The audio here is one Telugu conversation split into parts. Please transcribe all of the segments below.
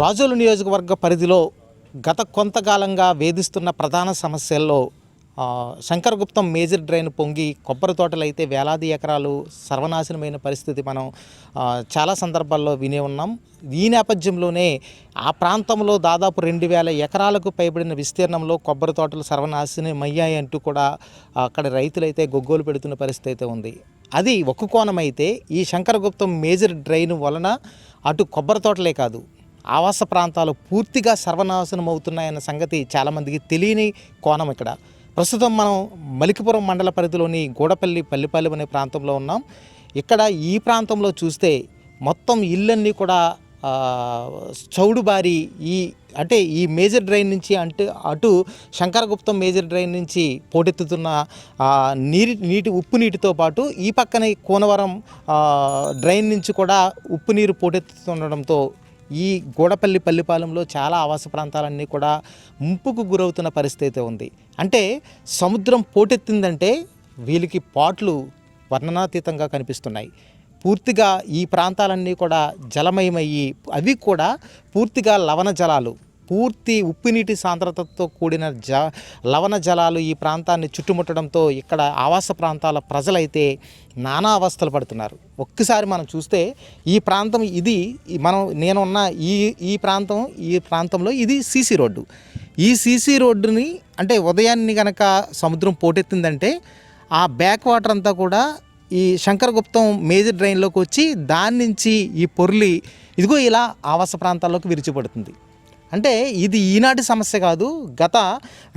రాజోలు నియోజకవర్గ పరిధిలో గత కొంతకాలంగా వేధిస్తున్న ప్రధాన సమస్యల్లో శంకరగుప్తం మేజర్ డ్రైన్ పొంగి కొబ్బరి తోటలు అయితే వేలాది ఎకరాలు సర్వనాశనమైన పరిస్థితి మనం చాలా సందర్భాల్లో వినే ఉన్నాం. ఈ నేపథ్యంలోనే ఆ ప్రాంతంలో దాదాపు రెండు వేల ఎకరాలకు పైబడిన విస్తీర్ణంలో కొబ్బరి తోటలు సర్వనాశనమయ్యాయి అంటూ కూడా అక్కడ రైతులైతే గొగ్గోలు పెడుతున్న పరిస్థితి అయితే ఉంది. అది ఒక కోణం అయితే ఈ శంకరగుప్తం మేజర్ డ్రైన్ వలన అటు కొబ్బరి తోటలే కాదు ఆవాస ప్రాంతాలు పూర్తిగా సర్వనాశనం అవుతున్నాయన్న సంగతి చాలామందికి తెలియని కోణం ఇక్కడ. ప్రస్తుతం మనం మలికిపురం మండల పరిధిలోని గూడపల్లి పల్లిపల్లి అనే ప్రాంతంలో ఉన్నాం. ఇక్కడ ఈ ప్రాంతంలో చూస్తే మొత్తం ఇళ్ళన్నీ కూడా చౌడుబారి ఈ అంటే ఈ మేజర్ డ్రైన్ నుంచి అంటే అటు శంకరగుప్తం మేజర్ డ్రైన్ నుంచి పోటెత్తుతున్న నీరు నీటి ఉప్పు నీటితో పాటు ఈ పక్కన కోనవరం డ్రైన్ నుంచి కూడా ఉప్పు నీరు పోటెత్తుతుండడంతో ఈ గూడపల్లి పల్లిపాలెంలో చాలా ఆవాస ప్రాంతాలన్నీ కూడా ముంపుకు గురవుతున్న పరిస్థితి అయితే ఉంది. అంటే సముద్రం పోటెత్తిందంటే వీళ్ళకి పాట్లు వర్ణనాతీతంగా కనిపిస్తున్నాయి. పూర్తిగా ఈ ప్రాంతాలన్నీ కూడా జలమయమయ్యి అవి కూడా పూర్తిగా లవణ జలాలు పూర్తి ఉప్పునీటి సాంద్రతతో కూడిన జ లవణ జలాలు ఈ ప్రాంతాన్ని చుట్టుముట్టడంతో ఇక్కడ ఆవాస ప్రాంతాల ప్రజలైతే నానా అవస్థలు పడుతున్నారు. ఒక్కసారి మనం చూస్తే ఈ ప్రాంతం ఇది మనం నేనున్న ఈ ఈ ప్రాంతం ఈ ప్రాంతంలో ఇది సీసీ రోడ్డు. ఈ సీసీ రోడ్డుని అంటే ఉదయాన్ని కనుక సముద్రం పోటెత్తిందంటే ఆ బ్యాక్ వాటర్ అంతా కూడా ఈ శంకరగుప్తం మేజర్ డ్రైన్లోకి వచ్చి దాని నుంచి ఈ పొర్లి ఇదిగో ఇలా ఆవాస ప్రాంతాల్లోకి విరిచిపడుతుంది. అంటే ఇది ఈనాటి సమస్య కాదు. గత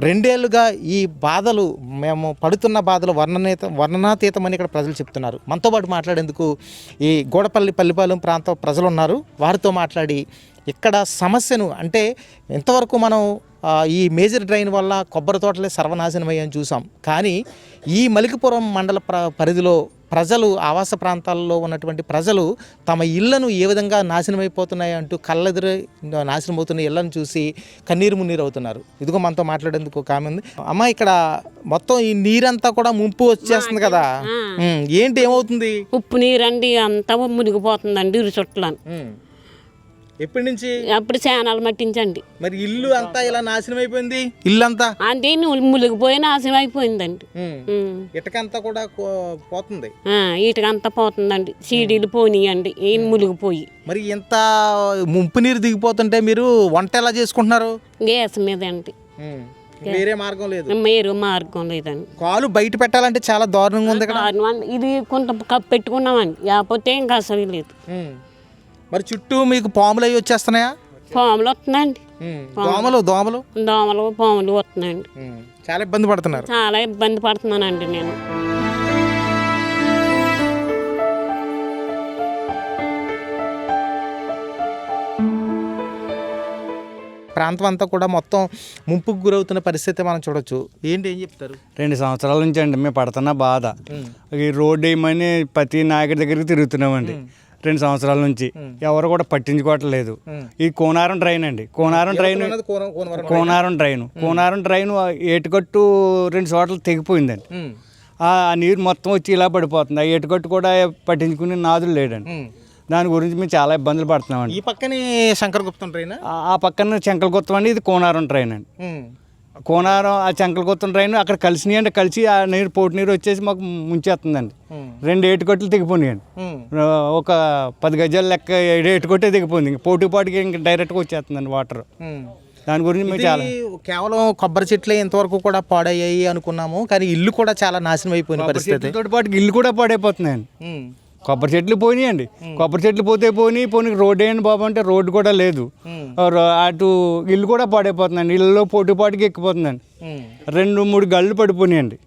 రెండేళ్ళుగా ఈ బాధలు మేము పడుతున్న బాధలు వర్ణనేత వర్ణనాతీతమని ఇక్కడ ప్రజలు చెప్తున్నారు. మనతో పాటు మాట్లాడేందుకు ఈ గోడపల్లి పల్లిపాలెం ప్రాంత ప్రజలు ఉన్నారు వారితో మాట్లాడి ఇక్కడ సమస్యను అంటే ఇంతవరకు మనం ఈ మేజర్ డ్రైన్ వల్ల కొబ్బరి తోటలే సర్వనాశనమయ్యని చూసాం. కానీ ఈ మలికిపురం మండల ప్ర పరిధిలో ప్రజలు ఆవాస ప్రాంతాల్లో ఉన్నటువంటి ప్రజలు తమ ఇళ్ళను ఏ విధంగా నాశనమైపోతున్నాయి అంటూ కళ్ళెదురు నాశనం అవుతున్న ఇళ్ళను చూసి కన్నీరు మున్నీరు అవుతున్నారు ఇదిగో మనతో మాట్లాడేందుకు ఒక ఆమె ఉంది. అమ్మ ఇక్కడ మొత్తం ఈ నీరంతా కూడా ముంపు వచ్చేస్తుంది కదా. ఏంటి ఏమవుతుంది? ఉప్పు నీరండి అంతా మునిగిపోతుందండి ఇరు చుట్టలను ఉమ్. ఎప్పటి నుంచి? అప్పుడు చానాలు మట్టించండి మరి ఇల్లు అంతా ఇలా నాశనం అయిపోయింది? ఇల్లు అంతా అంటే నువ్వు మునిగిపోయి నాశనం అయిపోయిందండి. ఇటకంతా కూడా పోతుంది. ఆ, ఇటుకంతా పోతుందండి. సీడీలు పోనీయండి. ఏం మునిగిపోయి. మరి ఇంత ముంపు నీరు దిగిపోతుంటే మీరు వంట ఎలా చేసుకుంటున్నారు? గ్యాస్ మీద అండి వేరే మార్గం లేదు. మేరు మార్గం లేదండి. కాలు బయట పెట్టాలంటే చాలా దారుణంగా ఉంది ఇది కొంత కప్పు పెట్టుకున్నామండి. లేకపోతే ఇంకా అసలు లేదు. మరి చుట్టూ మీకు పాములు అవి వచ్చేస్తున్నాయా? పాములు వస్తున్నాయండి. దోమలు దోమలు? దోమలు పాములు వస్తున్నాయండి. చాలా ఇబ్బంది పడుతున్నారు. చాలా ఇబ్బంది పడుతున్నానండి నేను. ప్రాంతం అంతా కూడా మొత్తం ముంపుకు గురవుతున్న పరిస్థితి మనం చూడొచ్చు. ఏంటి ఏం చెప్తారు? రెండు సంవత్సరాల నుంచి అండి మేము పడుతున్న బాధ. ఈ రోడ్డు వేయమని ప్రతి నాయకుడి దగ్గరికి తిరుగుతున్నామండి. రెండు సంవత్సరాల నుంచి. ఎవరు కూడా పట్టించుకోవట్లేదు. ఈ కోనారం ట్రైన్ అండి. Konaram train. Konaram train. Konaram train ఏటుకట్టు రెండు చోట్ల తెగిపోయిందండి. ఆ నీరు మొత్తం వచ్చి ఇలా పడిపోతుంది. ఆ ఏటుకట్టు కూడా పట్టించుకునే నాదులు లేడండి. దాని గురించి మేము చాలా ఇబ్బందులు పడుతున్నామండి. ఈ పక్కనే శంకరగుప్తం ట్రైన్? ఆ- పక్కన చెంకలగుత్తం అండి ఇది కోనారం ట్రైన్ అండి. కోనారం ఆ చెంకలగుత్తం ట్రైన్ అక్కడ కలిసినాయి అంటే కలిసి ఆ నీరు పోటు నీరు వచ్చేసి మాకు ముంచేస్తుందండి రెండు ఏటుకట్లు దిగిపోయినాయండి ఒక పది గజాల లెక్క ఏడు ఏటుకొట్టే దిగిపోయింది. ఇంక పోటీ పాటికి ఇంక డైరెక్ట్గా వచ్చేస్తుందండి వాటర్. దాని గురించి మేము చాలా కేవలం కొబ్బరి చెట్లే ఇంతవరకు కూడా పాడయ్యాయి అనుకున్నాము. కానీ ఇల్లు కూడా చాలా నాశనం అయిపోయిన పరిస్థితి. తోటి పాటికి ఇల్లు కూడా పాడైపోతున్నాయండి. కొబ్బరి చెట్లు పోయినాయండి. కొబ్బరి చెట్లు పోతే పోయి పోనీ రోడ్డు వేయండి బాబు అంటే రోడ్డు కూడా లేదు. రో- అటు ఇల్లు కూడా పాడైపోతుందండి. ఇల్లులో పోటీ పాటికి ఎక్కిపోతుందండి. ఉమ్. రెండు మూడు గళ్ళు పడిపోయినాయండి.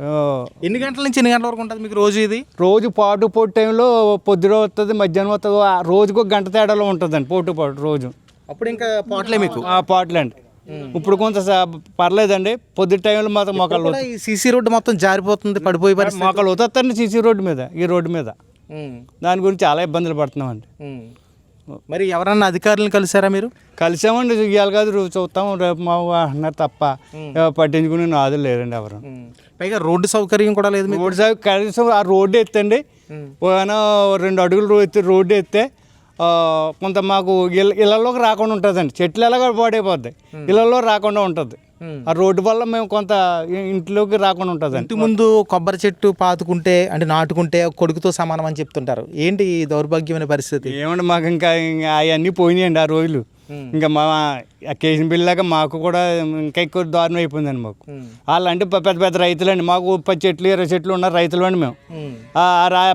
ఆ, ఎన్ని గంటల నుంచి ఎన్ని గంటల వరకు ఉంటుంది మీకు రోజు ఇది? రోజు పాటు పోటు టైంలో పొద్దున వస్తుంది మధ్యాహ్నం వస్తుంది రోజుకు గంట తేడాలో ఉంటుందండి పోటు పాటు రోజు. అప్పుడు ఇంకా పోవట్లే మీకు? ఆ పాటలండి. ఇప్పుడు కొంత పర్లేదండి. పొద్దు టైంలో మాత్రం మొక్కలు ఈ సీసీ రోడ్డు మొత్తం జారిపోతుంది పడిపోయే మొక్కలు వస్తారండి సీసీ రోడ్డు మీద ఈ రోడ్డు మీద. దాని గురించి చాలా ఇబ్బందులు పడుతున్నామండి. మరి ఎవరన్నా అధికారులను కలిసారా మీరు? కలిసామండి ఇవాళ కాదు రోజు చూస్తాం రేపు మా అన్నారు తప్ప. పట్టించుకుని నాదులు లేదండి ఎవరు. పైగా రోడ్డు సౌకర్యం కూడా లేదు రోడ్డు సైడ్ కనీసం ఆ రోడ్డు ఎత్తండి. రెండు అడుగులు ఎత్తి రోడ్డు ఎత్తే కొంత మాకు ఇళ్ళ ఇళ్ళలోకి రాకుండా ఉంటుందండి. చెట్లు ఎలాగో పాడైపోద్ది ఇళ్ళలో రాకుండా ఉంటుంది. ఆ రోడ్డు వల్ల మేము కొంత ఇంట్లోకి రాకుండా ఉంటుందండి. ఇంటి ముందు కొబ్బరి చెట్టు పాతుకుంటే అంటే నాటుకుంటే కొడుకుతో సమానం అని చెప్తుంటారు. ఏంటి ఈ దౌర్భాగ్యమైన పరిస్థితి? ఏమండి మాకు ఇంకా అవన్నీ పోయినాయండి ఆ రోజులు. ఇంకా మా కేసిన బిల్లాగా మాకు కూడా ఇంకా ఎక్కువ దారుణం అయిపోయిందండి మాకు. వాళ్ళు అంటే పెద్ద పెద్ద రైతులండి. మాకు పది చెట్లు ఇరవై చెట్లు ఉన్న రైతులు అండి మేము.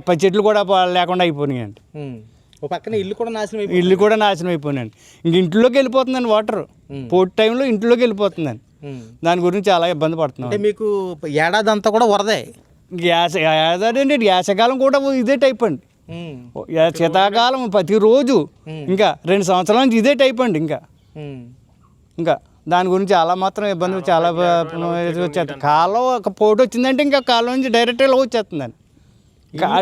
పది చెట్లు కూడా లేకుండా అయిపోయినాయండి. పక్కన ఇల్లు కూడా నాశనం అయిపోయింది. ఇల్లు కూడా నాశనం అయిపోయినాయండి. ఇంక ఇంట్లోకి వెళ్ళిపోతుందండి వాటర్. పోటీ టైంలో ఇంట్లోకి వెళ్ళిపోతుందండి. దాని గురించి చాలా ఇబ్బంది పడుతున్నాం అంటే మీకు ఏడాది అంతా కూడా వరదే గ్యాస్ ఏదండి వేసవికాలం కూడా ఇదే టైప్ అండి యా- శీతాకాలం ప్రతిరోజు ఇంకా రెండు సంవత్సరాల నుంచి ఇదే టైప్ అండి ఇంకా ఇంకా దాని గురించి చాలా మాత్రం ఇబ్బంది చాలా వచ్చేస్తుంది కాలం ఒక పోటీ వచ్చిందంటే ఇంకా కాలం నుంచి డైరెక్ట్ ఇలా వచ్చేస్తుందండి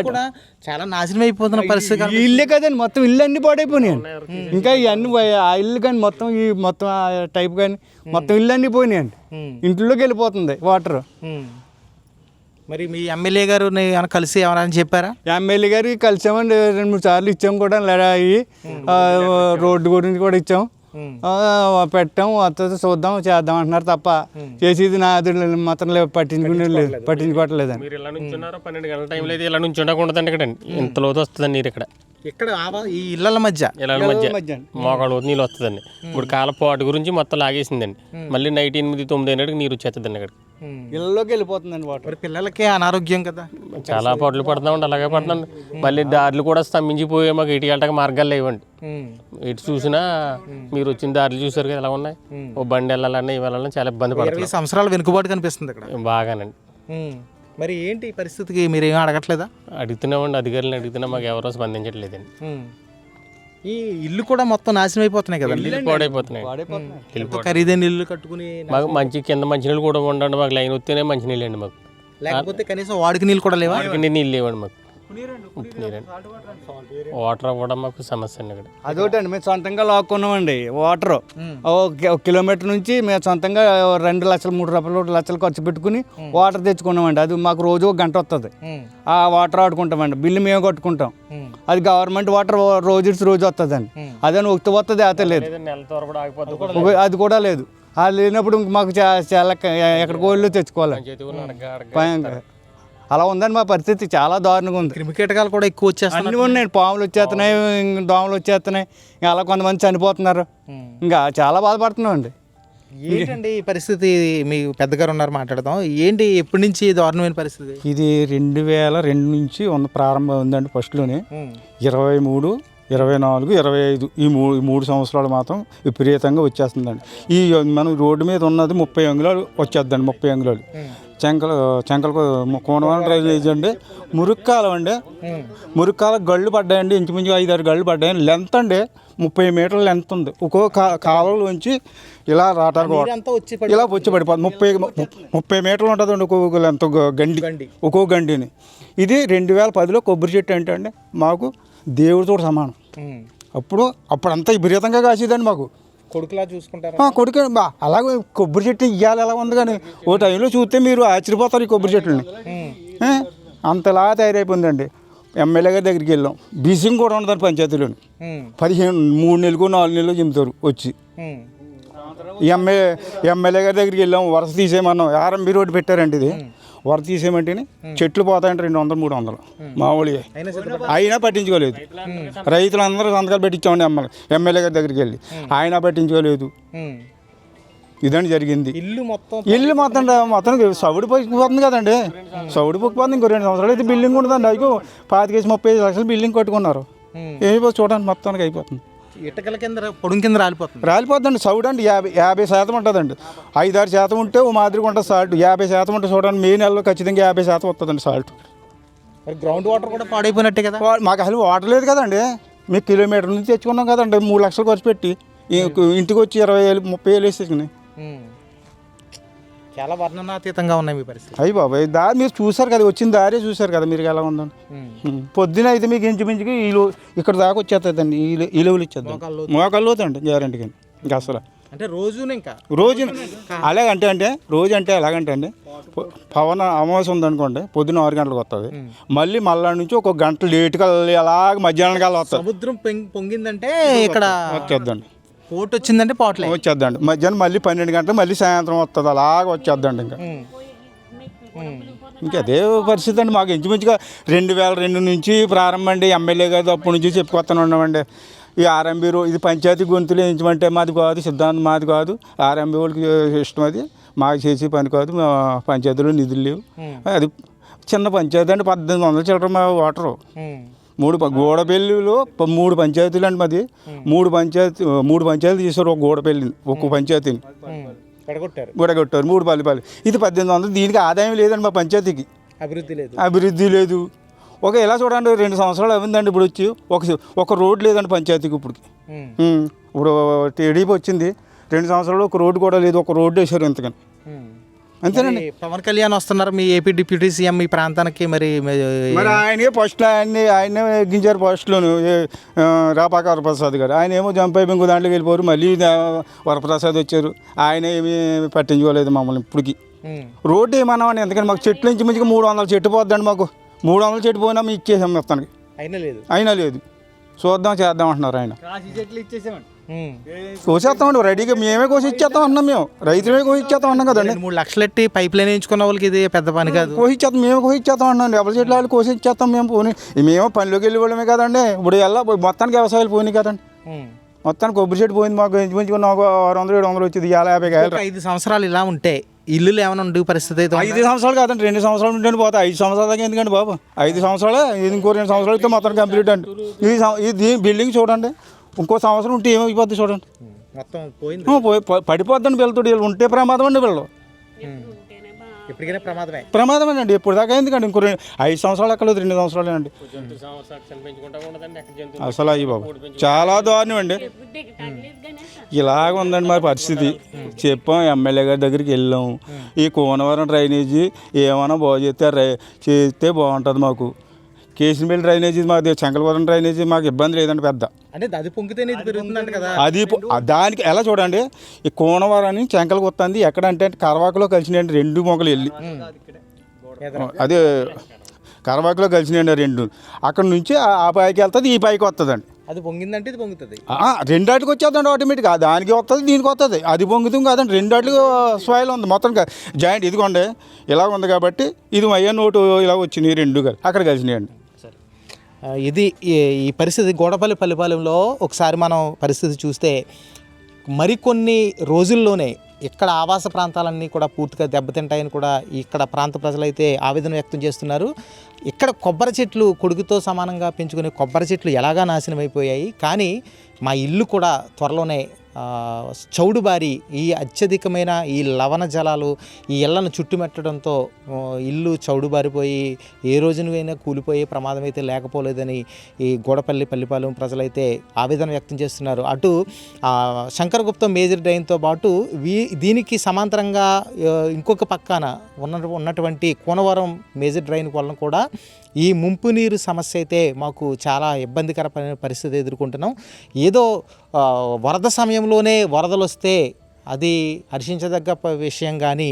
కూడా చాలా నాశనం అయిపోతున్న పరిస్థితి ఇల్లే కదండి మొత్తం ఇల్లు అన్ని పాడైపోయినాయండి ఇంకా ఇవన్నీ ఆ ఇల్లు కానీ మొత్తం ఈ మొత్తం ఆ టైప్ కానీ మొత్తం ఇల్లు అన్నీ పోయినాయండి. ఇంట్లోకి వెళ్ళిపోతుంది వాటర్. మరి మీ ఎమ్మెల్యే గారు కలిసి ఏమైనా చెప్పారా? ఎమ్మెల్యే గారికి కలిసామండి రెండు మూడు సార్లు ఇచ్చాం కూడా అయ్యి రోడ్డు గురించి కూడా ఇచ్చాం. ఆ, పెట్టాం వస్తుంది చూద్దాం చేద్దాం అంటున్నారు తప్ప చేసేది నా అది మాత్రం లేదు పట్టించుకునే లేదు పట్టించుకోవట్లేదండి. మీరు ఇలా నుంచున్నారో పన్నెండు గంటల టైంలో అయితే ఇలా నుంచి ఉండకూడదండి ఇక్కడ ఇంత లోతు వస్తుందండి నీరు ఇక్కడ. ఇక్కడ ఈ ఇళ్ళ మధ్య. ఇలా మధ్య. మోకాళ్ళ నీళ్ళు వస్తుందండి. ఇప్పుడు కాలపాటు గురించి మొత్తం లాగేసిందండి. మళ్ళీ నైట్ ఎనిమిది తొమ్మిది అయినట్టుగా నీరు వచ్చేస్తుందండి ఇక్కడ ఇళ్ళలోకి వెళ్ళిపోతుందండి వాటర్. మరి పిల్లలకే అనారోగ్యం కదా. చాలా పాటలు పడుతున్నామండి అలాగే పడుతున్నాం మళ్ళీ దారులు కూడా స్తంభించిపోయే మాకు ఇటు వెళ్ళటానికి మార్గాలు లేవండి. ఇటు చూసినా మీరు వచ్చిన దారులు చూసారు కదా ఎలా ఉన్నాయి? ఓ బండి వెళ్ళాలన్నా ఇవి వెళ్ళాలన్నా చాలా ఇబ్బంది పడుతున్నాం సంవత్సరాల వెనుకబాటు కనిపిస్తుంది ఇక్కడ బాగానండి. మరి ఏంటి ఈ పరిస్థితికి మీరు ఏం అడగట్లేదా? అడుగుతున్నామండి అధికారులను అడుగుతున్నా మాకు ఎవరో స్పందించట్లేదండి. ఈ ఇల్లు కూడా మొత్తం నాశనం అయిపోతున్నాయి కదా ఇల్లు పాడైపోతున్నాయి. ఖరీదైన ఇల్లు కట్టుకుని మాకు మంచి కింద మంచినీళ్ళు కూడా ఉండండి మాకు. లైన్ వస్తేనే మంచినీళ్ళు అండి మాకు. లేకపోతే కనీసం వాడికి నీళ్ళు కూడా లేవా? వాడికి నీళ్ళు లేవండి మాకు. వాటర్ అవ్వడం మాకు సమస్య అండి ఇక్కడ. అదొకటండి మేము సొంతంగా లాక్కున్నామండి వాటర్ ఒక కిలోమీటర్ నుంచి మేము సొంతంగా రెండు లక్షలు మూడు రూపాయలు లక్షలు ఖర్చు పెట్టుకుని వాటర్ తెచ్చుకున్నామండి. అది మాకు రోజు ఒక గంట వస్తుంది ఆ వాటర్ ఆడుకుంటామండి. బిల్లు మేము కట్టుకుంటాం. అది గవర్నమెంట్ వాటర్ రోజు రోజు వస్తుందండి అదే ఒకటి వస్తుంది అయితే లేదు. అది కూడా లేదు. అది లేనప్పుడు మాకు చాలా ఎక్కడికో వెళ్ళి తెచ్చుకోవాలి. అలా ఉందండి మా పరిస్థితి. చాలా దారుణంగా ఉంది. క్రిమికీటకాలు కూడా ఎక్కువ వచ్చేస్తున్నాయి. అన్నీ ఉన్నాయి. పాములు వచ్చేస్తున్నాయి దోమలు వచ్చేస్తున్నాయి. ఇంకా అలా కొంతమంది చనిపోతున్నారు. ఇంకా చాలా బాధపడుతున్నాం అండి ఏంటండి ఈ పరిస్థితి? మీ పెద్దగారు ఉన్నారు మాట్లాడదాం. ఏంటి ఎప్పటి నుంచి దారుణమైన పరిస్థితి? ఇది రెండు వేల రెండు నుంచి ఉన్న ప్రారంభం ఉందండి ఫస్ట్లోనే. ఇరవై మూడు ఇరవై నాలుగు ఇరవై ఐదు ఈ మూడు మూడు సంవత్సరాలు మాత్రం విపరీతంగా వచ్చేస్తుందండి. ఈ మనం రోడ్డు మీద ఉన్నది ముప్పై అంగుళాలు వచ్చేద్దండి ముప్పై అంగుళాలు. చెంకల చెంకల కోనవరం డ్రైనేజ్ అండి మురుక్కాలం అండి. మురుక్కాల గళ్ళు పడ్డాయండి. ఇంచుమించు ఐదు ఆరు గళ్ళు పడ్డాయండి. లెంత్ అండి. ముప్పై మీటర్ల లెంత్ ఉంది. ఒక్కో కా కాలువలోంచి ఇలా పడి- ఇలా వచ్చి పడిపోతుంది. ముప్పై ముప్పై మీటర్లు ఉంటుందండి ఒక్కొక్క లెంత్ గండి. ఒక్కో గండిని. ఇది రెండు వేల పదిలో కొబ్బరి చెట్టు అంటే అండి మాకు దేవుడితో సమానం. అప్పుడు అప్పుడంతా విపరీతంగా కాసేదండి మాకు. కొడుకులా చూసుకుంటారా? కొడుకు బా అలాగే కొబ్బరి చెట్టు ఇయ్యాలి ఎలా ఉంది కానీ ఓ టైంలో చూస్తే మీరు ఆశ్చర్యపోతారు ఈ కొబ్బరి చెట్లని? అంతలా తయారైపోయిందండి. ఎమ్మెల్యే గారి దగ్గరికి వెళ్ళాం. బీసింగ్ కూడా ఉండదండి పంచాయతీలోని. పదిహేను మూడు నెలలకు నాలుగు నెలలు చెబుతారు వచ్చి. ఎమ్మెల్యే ఎమ్మెల్యే గారి దగ్గరికి వెళ్ళాం. వరస తీసేయమన్నాం. ఆర్ఎంబి రోడ్డు పెట్టారండి ఇది. వరస తీసేయమంటేనే చెట్లు పోతాయంటే రెండు వందలు మూడు వందలు. మామూలుగా అయినా పట్టించుకోలేదు. రైతులందరూ సంతకాలు పెట్టించామండి ఎమ్మెల్యే ఎమ్మెల్యే గారి దగ్గరికి వెళ్ళి. ఆయన పట్టించుకోలేదు. ఇదండి జరిగింది. ఇల్లు మొత్తం ఇల్లు మొత్తం మొత్తం సౌడి పోయిపోతుంది కదండి. సౌడి పోయిపోతుంది ఇంకో రెండు సంవత్సరాలు అయితే బిల్డింగ్ ఉండదండి. అయ్యో పాతికేసి ముప్పై ఐదు లక్షలు బిల్డింగ్ కట్టుకున్నారు. ఉమ్. ఏమో చూడడానికి మొత్తానికి అయిపోతుంది. ఇటుకల కింద పొడుం కింద రాలిపోతుంది. రాలిపోద్దండి. సౌడ్ అండి యాభై యాభై శాతం ఉంటుందండి. ఐదారు శాతం ఉంటే ఓ మాదిరిగా ఉంటుంది సాల్ట్ యాభై శాతం ఉంటే చూడండి మే నెలలో ఖచ్చితంగా యాభై శాతం వస్తుందండి సాల్ట్ మరి గ్రౌండ్ వాటర్ కూడా పాడైపోయినట్టే కదా? మాకు అసలు వాటర్ లేదు కదండి. మీకు కిలోమీటర్ నుంచి తెచ్చుకున్నాం కదండి. మూడు లక్షలు ఖర్చు పెట్టి. ఇంటికి వచ్చి ఇరవై వేలు ముప్పై వేలు వేసేసుకుని. చాలా వర్ణనాతీతంగా ఉన్నాయి మీ పరిస్థితి అయ్యి బాబాయ్ దారి మీరు చూసారు కదా వచ్చిన దారే చూసారు కదా మీరు ఎలా ఉందని. ఉమ్. ఉం. పొద్దున అయితే మీకు ఇంచుమించుకి ఈ ఇక్కడ దాకా వచ్చేస్తుందండి ఈ లెవెల్ ఇచ్చేద్దాం. మోకాళ్ళు అవుతాయండి గ్యారంటీ కానీ ఇంకా అసలు. అంటే రోజున ఇంకా. రోజు అలాగంటే అంటే రోజు అంటే ఎలాగంటే అండి పవన అమావాస్య ఉందనుకోండి పొద్దున్న ఆరు గంటలకు వస్తుంది మళ్ళీ మళ్ళా నుంచి ఒక గంట లేటుగా అలాగ మధ్యాహ్నం కల్లా వస్తుంది సముద్రం పెంగ్- పొంగిందంటే ఇక్కడ వచ్చేద్దండి. పోటు వచ్చిందంటే పోట్లే వచ్చేద్దండి. మధ్యాహ్నం మళ్ళీ పన్నెండు గంటలు మళ్ళీ సాయంత్రం వస్తుంది అలాగ వచ్చేద్దండి ఇంకా. ఇంకా అదే పరిస్థితి అండి మాకు. ఇంచుమించుగా రెండు వేల రెండు నుంచి ప్రారంభం అండి. ఎమ్మెల్యే గారు అప్పటి నుంచి చెప్పుకొస్తాను ఉన్నామండి. ఈ ఆర్ఎంబీ రో ఇది పంచాయతీ గొంతులు వేయించమంటే మాది కాదు సిద్ధాంతం మాది కాదు. ఆర్ఎంబీ వాళ్ళకి ఇష్టం అది. మాకు చేసే పని కాదు మా పంచాయతీలో నిధులు లేవు. అది చిన్న పంచాయతీ అండి పద్దెనిమిది వందల చిల్లర మా ఓటరు మూడు గోడపల్లిలో ప- మూడు పంచాయతీలు అండి మాది. మూడు పంచాయతీ మూడు పంచాయతీలు చేశారు ఒక గోడపల్లిని ఒక్క పంచాయతీని. గుడగొట్టారు మూడు పల్లి పల్లి. ఇది పద్దెనిమిది వందలు దీనికి ఆదాయం లేదండి మా పంచాయతీకి. అభివృద్ధి లేదు. అభివృద్ధి లేదు. ఒక ఎలా చూడండి రెండు సంవత్సరాలు అయిందండి ఇప్పుడు వచ్చి. ఒక ఒక రోడ్ లేదండి పంచాయతీకి ఇప్పుడు. ఇప్పుడు టీడీపీ వచ్చింది రెండు సంవత్సరాలు ఒక రోడ్డు కూడా లేదు ఒక రోడ్డు వేశారు ఎంతకని. అంతేనండి. పవన్ కళ్యాణ్ వస్తున్నారు మీ ఏపీ డిప్యూటీ సీఎం మీ ప్రాంతానికి మరి మరి ఆయనే ఫస్ట్ ఆయన్ని ఆయనే ఎగ్గించారు ఫస్ట్లోను రాపాక వరప్రసాద్ గారు. ఆయన ఏమో జంప్ అయిపోయి ఇంకో దాంట్లోకి వెళ్ళిపోరు. మళ్ళీ వరప్రసాద్ వచ్చారు. ఆయన ఏమీ పట్టించుకోలేదు మమ్మల్ని ఇప్పటికి. రోడ్డు ఏమన్నామండి? ఎందుకని మాకు చెట్లు నుంచి మంచిగా మూడు వందల చెట్టు పోద్దండి మాకు. మూడు వందల చెట్టు పోయినా మేము ఇచ్చేసాం మొత్తానికి. అయినా లేదు. అయినా లేదు. చూద్దాం చేద్దాం అంటున్నారు ఆయన. చెట్లు ఇచ్చేసామండి. కోసేస్తామండి రెడీగా మేమే కోసి ఇచ్చేస్తాం అంటున్నాం మేము. రైతులమే కోసి ఇచ్చేస్తాం అన్నాం కదండి. మూడు లక్షలు ఎట్టి పైప్ లైన్ వేయించుకున్న వాళ్ళకి ఇది పెద్ద పని కాదు. కోసి ఇచ్చేస్తాం మేము కోసి ఇచ్చేస్తాం అన్నాం. ఎవరి చెట్లు వాళ్ళు కోసి ఇచ్చేస్తాం మేము పోనీ. మేము పనిలోకి వెళ్ళి వాళ్ళమే కదండి. ఇప్పుడు ఎలా మొత్తానికి వ్యవసాయాలు పోయినాయి కదండి. ఉమ్. మొత్తానికి కొబ్బరి చెట్టు పోయింది మాకు. మంచిగా ఒక ఆరు వందలు ఏడు వందలు వచ్చింది. ఇవాళ యాభై కాయలు ఐదు సంవత్సరాలు ఇలా ఉంటే ఇల్లులు ఏమైనా ఉండే పరిస్థితి అయితే? ఐదు సంవత్సరాలు కాదండి రెండు సంవత్సరాలు ఉంటే పోతా ఐదు సంవత్సరాల దాకా ఎందుకండి బాబు? ఐదు సంవత్సరాలే ఇది ఇంకో రెండు సంవత్సరాలు అయితే మొత్తం కంప్లీట్ అండి. ఈ ఈ బిల్డింగ్ చూడండి. ఇంకో సంవత్సరం ఉంటే ఏమైపోద్ది చూడండి. మొత్తం పోయింది. పోయి ప- పడిపోద్దండి వెళ్తాడు వీళ్ళు ఉంటే ప్రమాదం అండి వీళ్ళు ఇప్పటికైనా ప్రమాదమే. ప్రమాదమేనండి ఇప్పుడు దాకా ఎందుకండి ఇంకో రెండు ఐదు సంవత్సరాలు ఎక్కలేదు రెండు సంవత్సరాలే అండి అసలు అయ్యి బాబు చాలా దారుణం అండి. ఇలాగ ఉందండి మరి పరిస్థితి. చెప్పాం ఎమ్మెల్యే గారి దగ్గరికి వెళ్ళాం. ఈ కోనవరం డ్రైనేజీ ఏమైనా బాగు చేస్తే చేస్తే బాగుంటుంది మాకు. కేసినపల్లి డ్రైనేజీ మాకు చంకలవరం డ్రైనేజీ మాకు ఇబ్బంది లేదండి పెద్ద. అంటే అది పొంగితేనే ఇది పెరుగుతుందంట కదా. అది దానికి ఎలా చూడండి ఈ కోనవరాన్ని చెంకలు కొత్తంది ఎక్కడ అంటే కరవాకులో కలిసినాయండి రెండు మొక్కలు వెళ్ళి. అదే కరవాకులో కలిసినాయండి రెండు. అక్కడ నుంచి ఆ- పైకి వెళ్తుంది ఈ పైకి వస్తుందండి అది పొంగిందంటే ఇది పొంగుతుంది. ఆ, రెండాటికి వచ్చేద్దండి ఆటోమేటిక్గా దానికి వస్తుంది దీనికి వస్తుంది అది పొంగుతుంది కాదండి రెండాటికి స్వాయిల్ ఉంది. మొత్తం జాయింట్ ఇదిగోండి ఇలా ఉంది కాబట్టి ఇది అయ్యే నోటు ఇలా వచ్చినాయి రెండు అక్కడ కలిసినాయండి. ఇది ఈ పరిస్థితి గోడపల్లి పల్లిపాలెంలో ఒకసారి మనం పరిస్థితి చూస్తే మరికొన్ని రోజుల్లోనే ఇక్కడ ఆవాస ప్రాంతాలన్నీ కూడా పూర్తిగా దెబ్బతింటాయని కూడా ఇక్కడ ప్రాంత ప్రజలైతే ఆవేదన వ్యక్తం చేస్తున్నారు. ఇక్కడ కొబ్బరి చెట్లు కొడుకుతో సమానంగా పెంచుకునే కొబ్బరి చెట్లు ఎలాగా నాశనం అయిపోయాయి కానీ మా ఇల్లు కూడా త్వరలోనే చౌడుబారి ఈ అత్యధికమైన ఈ లవణ జలాలు ఈ ఇళ్ళను చుట్టుమెట్టడంతో ఇల్లు చౌడుబారిపోయి ఏ రోజునైనా కూలిపోయే ప్రమాదం అయితే లేకపోలేదని ఈ గోడపల్లి పల్లిపాలెం ప్రజలైతే ఆవేదన వ్యక్తం చేస్తున్నారు. అటు శంకరగుప్త శంకరగుప్తం మేజర్ డ్రైన్తో పాటు వీ దీనికి సమాంతరంగా ఇంకొక పక్కన ఉన్న ఉన్నటువంటి కోనవరం మేజర్ డ్రైన్ వలన కూడా ఈ ముంపు నీరు సమస్య అయితే మాకు చాలా ఇబ్బందికరమైన పరిస్థితి ఎదుర్కొంటున్నాం. ఏదో వరద సమయంలోనే వరదలు వస్తే అది హర్షించదగ్గ విషయం కానీ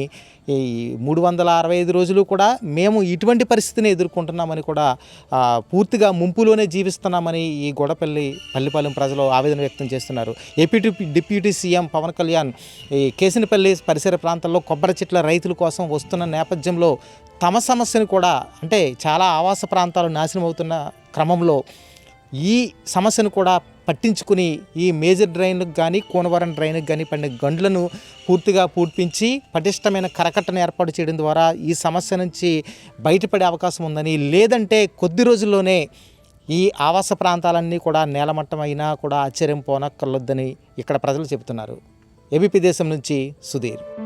ఈ మూడు వందల అరవై ఐదు రోజులు కూడా మేము ఇటువంటి పరిస్థితిని ఎదుర్కొంటున్నామని కూడా పూర్తిగా ముంపులోనే జీవిస్తున్నామని ఈ గొడపల్లి పల్లిపాలెం ప్రజలు ఆవేదన వ్యక్తం చేస్తున్నారు. AP deputy CM Pawan Kalyan ఈ కేసినపల్లి పరిసర ప్రాంతాల్లో కొబ్బరి చెట్ల రైతుల కోసం వస్తున్న నేపథ్యంలో తమ సమస్యను కూడా అంటే చాలా ఆవాస ప్రాంతాలు నాశనం అవుతున్న క్రమంలో ఈ సమస్యను కూడా పట్టించుకుని ఈ మేజర్ డ్రైన్కి కానీ కోనవరం డ్రైన్కి కానీ పడిన గండ్లను పూర్తిగా పూడ్పించి పటిష్టమైన కరకట్టను ఏర్పాటు చేయడం ద్వారా ఈ సమస్య నుంచి బయటపడే అవకాశం ఉందని లేదంటే కొద్ది రోజుల్లోనే ఈ ఆవాస ప్రాంతాలన్నీ కూడా నేలమట్టం అయినా కూడా ఆశ్చర్యం పోనక్కర్లొద్దని ఇక్కడ ప్రజలు చెబుతున్నారు. ఏబీపీ దేశం నుంచి సుధీర్.